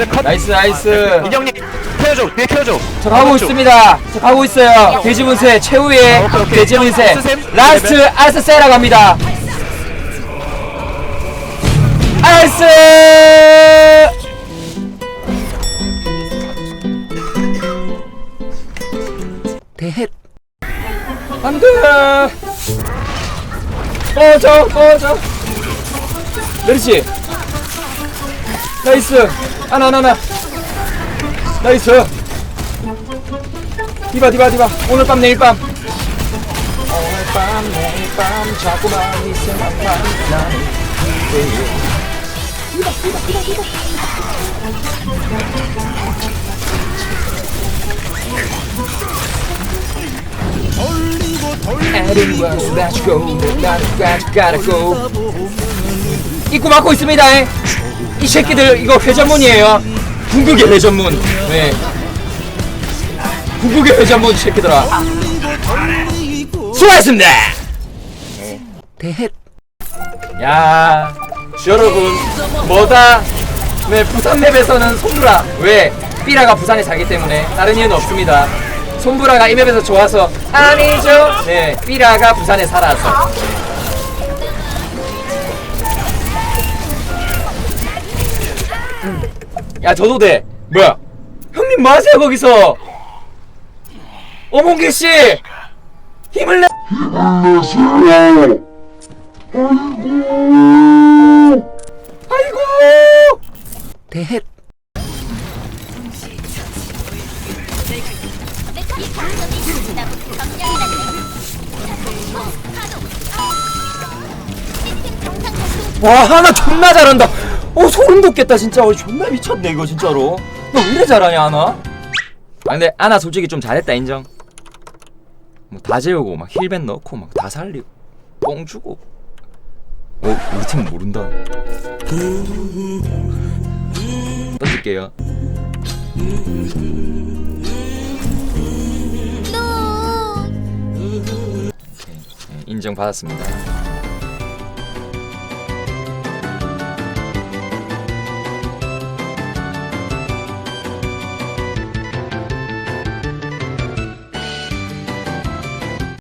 그래 컷. 나이스 나이스. 인형님 켜줘 뒤에 켜줘. 저 가고 있습니다. 저 가고 있어요. 돼지문세 최후의 아, 오케이, 오케이. 돼지문세. 아스셈? 라스트 알스세라 갑니다. 알스! 대헷. 안돼! 꺼져 꺼져. 메리씨 나이스. 아나나나. 나이스. 디바 디바 디바. 오늘 밤 내일 밤. 오늘 밤 내일 밤 자꾸만 이 생각만 나는 Everyone let's go. 나는 gotta go 입구 막고 있습니다. 에. 이 새끼들 이거 회전문이에요. 궁극의 회전문. 네. 궁극의 회전문 이 새끼들아. 수고하셨습니다. 대헷. 야 여러분 뭐다? 네 부산 맵에서는 손브라. 왜? 삐라가 부산에 살기 때문에. 다른 이유는 없습니다. 손브라가 이 맵에서 좋아서. 아니죠. 네 삐라가 부산에 살아서 야 저도 돼. 뭐야? 형님 뭐 하세요 거기서. 어몽길 씨! 힘을 내 아이고! 대헷. 와 하나 존나 잘한다 어 소름 돋겠다 진짜. 어, 존나 미쳤네 이거 진짜로. 너 왜 이래 잘하냐 하나? 아 근데 아나 솔직히 좀 잘했다 인정. 뭐 다 재우고 막 힐벤 넣고 막 다 살리고 뽕 주고. 어 우리 팀 모른다. 던질게요. 오케이, 인정 받았습니다